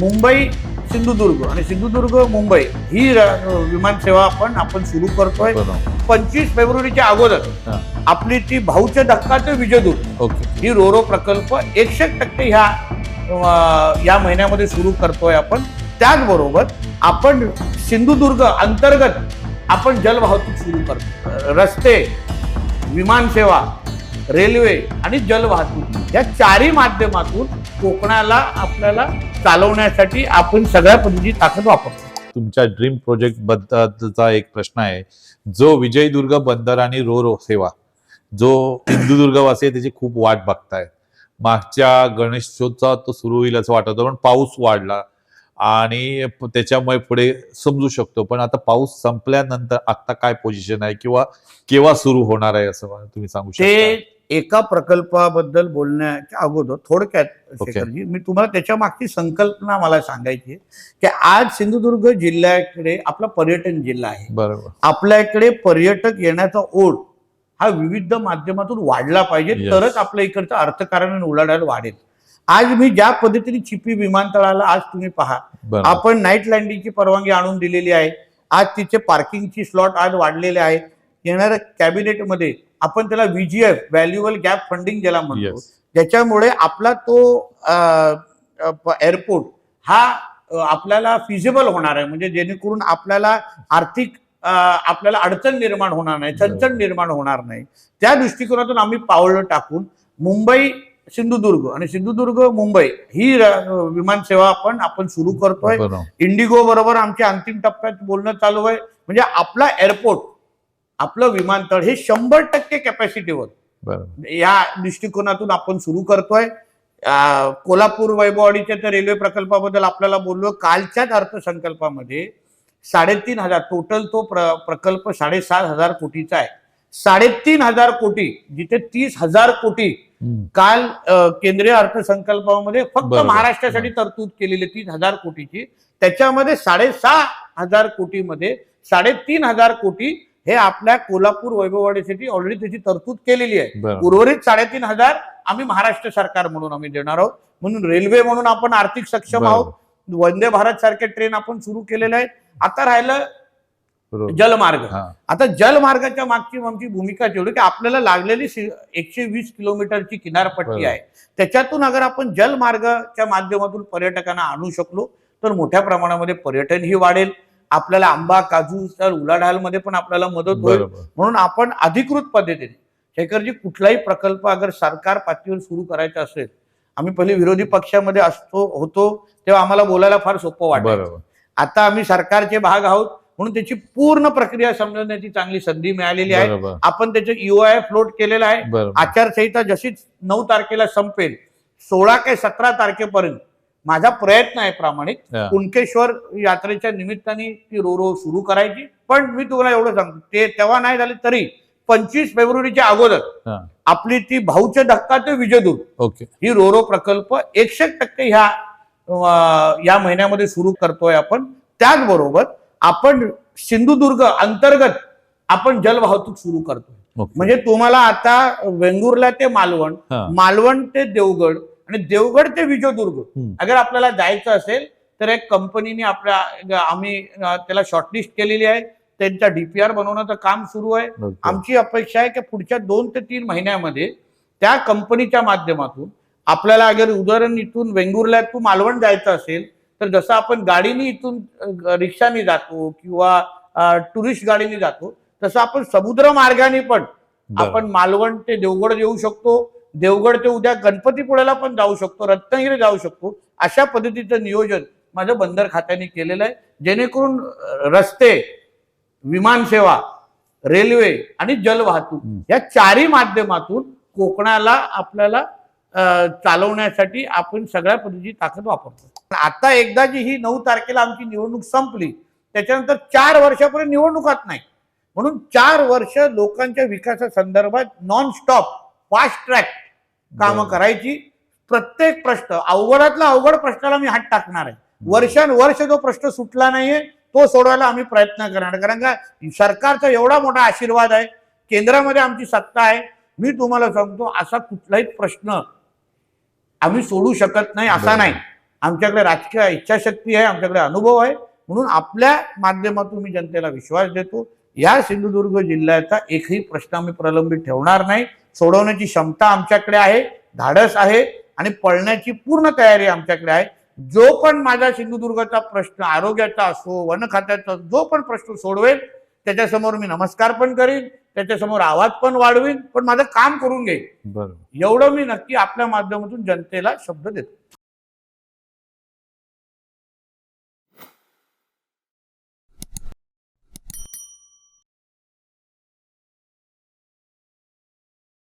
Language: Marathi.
मुंबई सिंधुदुर्ग आणि सिंधुदुर्ग मुंबई ही र- विमान सेवा आपण आपण सुरू करतोय पंचवीस फेब्रुवारीच्या अगोदर. आपली ती भाऊच्या धक्का ते ओके. ही रोरो प्रकल्प एकशे टक्के ह्या या महिन्यामध्ये सुरू करतोय आपण. त्याचबरोबर आपण सिंधुदुर्ग अंतर्गत आपण जलवाहतूक सुरू करतो रस्ते विमानसेवा रेल्वे आणि जलवाहतूक या चारही माध्यमातून कोकणाला आपल्याला चालवण्यासाठी आपण सगळ्या पद्धतीची ताकद वापरतो. तुमच्या ड्रीम प्रोजेक्ट बद्दलचा एक प्रश्न आहे. जो विजयदुर्ग बंदर आणि रो रो सेवा जो सिंधुदुर्गवासी आहे त्याची खूप वाट बघताय. मागच्या गणेशोत्सवात तो सुरू होईल असं वाटत होतं पण पाऊस वाढला. आणि त्याच्यामुळे पुढे समजू शकतो पण आता पाऊस संपल्यानंतर आता काय पोझिशन आहे किंवा केव्हा सुरू होणार आहे असं तुम्ही सांगू शकता? एका प्रकल्पाबद्दल बोलण्याच्या अगोदर थोडक्यात. शेखरजी मी तुम्हाला त्याच्या मागची संकल्पना मला सांगायची आहे की आज सिंधुदुर्ग जिल्ह्याकडे आपला पर्यटन जिल्हा आहे. बरोबर. आपल्या इकडे पर्यटक येण्याचा ओढ हा विविध माध्यमातून वाढला पाहिजे. तरच आपल्या इकडचं अर्थकारण आणि उलाढाल वाढेल. आज मी ज्या पद्धतीने चिपी विमानतळाला आज तुम्ही पहा आपण नाईट लँडिंगची परवानगी आणून दिलेली आहे. आज तिचे पार्किंगची स्लॉट आज वाढलेले आहेत येणाऱ्या कॅबिनेटमध्ये आपण त्याला व्हीजीएफ व्हॅल्युअल गॅप फंडिंग ज्याला म्हणतो ज्याच्यामुळे आपला तो एअरपोर्ट हा आपल्याला फिजिबल होणार आहे. म्हणजे जेणेकरून आपल्याला आर्थिक आपल्याला अडचण निर्माण होणार नाही चणचण निर्माण होणार नाही. त्या दृष्टिकोनातून आम्ही पावलं टाकून मुंबई सिंधुदुर्ग आणि सिंधुदुर्ग मुंबई ही र- विमान सेवा आपण आपण सुरू करतोय. इंडिगो बरोबर आमच्या अंतिम टप्प्यात बोलणं चालू आहे. म्हणजे आपला एअरपोर्ट आपलं विमानतळ हे शंभर टक्के कॅपॅसिटीवर या दृष्टिकोनातून आपण सुरू करतोय. कोल्हापूर वैभववाडीच्या त्या रेल्वे प्रकल्पाबद्दल आपल्याला बोललो. कालच्याच अर्थसंकल्पामध्ये साडेतीन हजार टोटल तो प्र प्रकल्प साडेसात हजार कोटीचा आहे. साडेतीन हजार कोटी जिथे तीस हजार कोटी. काल केंद्रीय अर्थसंकल्पामध्ये फक्त. महाराष्ट्रासाठी तरतूद केलेली तीन हजार कोटीची. त्याच्यामध्ये साडेसहा हजार कोटीमध्ये साडेतीन हजार कोटी हे आपल्या कोल्हापूर वैभववाडीसाठी ऑलरेडी त्याची तरतूद केलेली आहे. उर्वरित साडेतीन हजार आम्ही महाराष्ट्र सरकार म्हणून आम्ही देणार आहोत. म्हणून रेल्वे म्हणून आपण आर्थिक सक्षम आहोत. वंदे भारत सारखे ट्रेन आपण सुरू केलेले आहेत. आता राहिलं जलमार्ग. आता जलमार्गाच्या मागची आमची भूमिका तेवढी की आपल्याला लागलेली एकशे वीस किलोमीटरची किनारपट्टी. आहे. त्याच्यातून अगर आपण जलमार्गाच्या माध्यमातून पर्यटकांना आणू शकलो तर मोठ्या प्रमाणामध्ये पर्यटनही वाढेल. आपल्याला आंबा काजू तर उलाढालमध्ये पण आपल्याला मदत होईल. म्हणून आपण अधिकृत पद्धतीने शेखरजी कुठलाही प्रकल्प अगर सरकार पातळीवर सुरू करायचा असेल आम्ही पहिले विरोधी पक्षामध्ये असतो होतो तेव्हा आम्हाला बोलायला फार सोपं वाटतं आता आम्ही सरकारचे भाग आहोत म्हणून त्याची पूर्ण प्रक्रिया समजण्याची चांगली संधी मिळालेली आहे. आपण त्याचे युआय फ्लोट केलेला आहे. आचारसंहिता जशीच नऊ तारखेला संपेल सोळा ते सतरा तारखेपर्यंत माझा प्रयत्न आहे प्रामाणिक. कुणकेश्वर यात्रेच्या निमित्ताने ती रोरो सुरू करायची. पण मी तुम्हाला एवढं सांगतो ते तेव्हा नाही झाले तरी पंचवीस फेब्रुवारीच्या अगोदर. आपली ती भाऊच्या धक्का ते विजयदुर्ग ओके. ही रोरो प्रकल्प एकशे टक्के ह्या या महिन्यामध्ये सुरू करतोय आपण. त्याचबरोबर आपण सिंधुदुर्ग अंतर्गत आपण जलवाहतूक सुरू करतोय. ओके. म्हणजे तुम्हाला आता वेंगुर्ला ते मालवण. मालवण ते देवगड आणि देवगड ते विजयदुर्ग. अगर आपल्याला जायचं असेल तर एक कंपनीने आपल्या आम्ही त्याला शॉर्टलिस्ट केलेली आहे त्यांचा डीपीआर बनवण्याचं काम सुरू आहे. आमची अपेक्षा आहे की पुढच्या दोन ते तीन महिन्यामध्ये त्या कंपनीच्या माध्यमातून आपल्याला अगर उदाहरण इथून वेंगुर्ला टू मालवण जायचं असेल तर जसं आपण गाडीने इथून रिक्षाने जातो किंवा टुरिस्ट गाडीने जातो तसं आपण समुद्र मार्गाने पण. आपण मालवण ते देवगड येऊ शकतो देवगड ते उद्या गणपतीपुळ्याला पण जाऊ शकतो रत्नागिरी जाऊ शकतो. अशा पद्धतीचं नियोजन माझं बंदर खात्याने केलेलं आहे. जेणेकरून रस्ते विमानसेवा रेल्वे आणि जलवाहतूक. या चारही माध्यमातून कोकणाला आपल्याला चालवण्यासाठी आपण सगळ्या पद्धतीची ताकद वापरतो. आता एकदा जी ही नऊ तारखेला आमची निवडणूक संपली त्याच्यानंतर चार वर्षापर्यंत निवडणुकात नाही. म्हणून चार वर्ष लोकांच्या विकासासंदर्भात नॉन स्टॉप फास्ट ट्रॅक कामं. करायची. प्रत्येक प्रश्न अवघडातला अवघड प्रश्नाला मी हात टाकणार आहे. वर्षानुवर्ष जो प्रश्न सुटला नाहीये तो सोडवायला आम्ही प्रयत्न करणार. कारण का सरकारचा एवढा मोठा आशीर्वाद आहे. केंद्रामध्ये आमची सत्ता आहे. मी तुम्हाला सांगतो असा कुठलाही प्रश्न आम्ही सोडू शकत नाही असा. नाही. आमच्याकडे राजकीय इच्छाशक्ती आहे आमच्याकडे अनुभव आहे. म्हणून आपल्या माध्यमातून मी जनतेला विश्वास देतो. या सिंधुदुर्ग जिल्ह्याचा एकही प्रश्न आम्ही प्रलंबित ठेवणार नाही. सोडवण्याची क्षमता आमच्याकडे आहे धाडस आहे आणि पळण्याची पूर्ण तयारी आमच्याकडे आहे. जो पण माझा सिंधुदुर्गाचा प्रश्न आरोग्याचा असो वन खात्याचा जो पण प्रश्न सोडवेल त्याच्यासमोर मी नमस्कार पण करीन त्याच्यासमोर आवाज पण वाढवीन पण माझं काम करून घेईन. एवढं मी नक्की आपल्या माध्यमातून जनतेला शब्द देतो.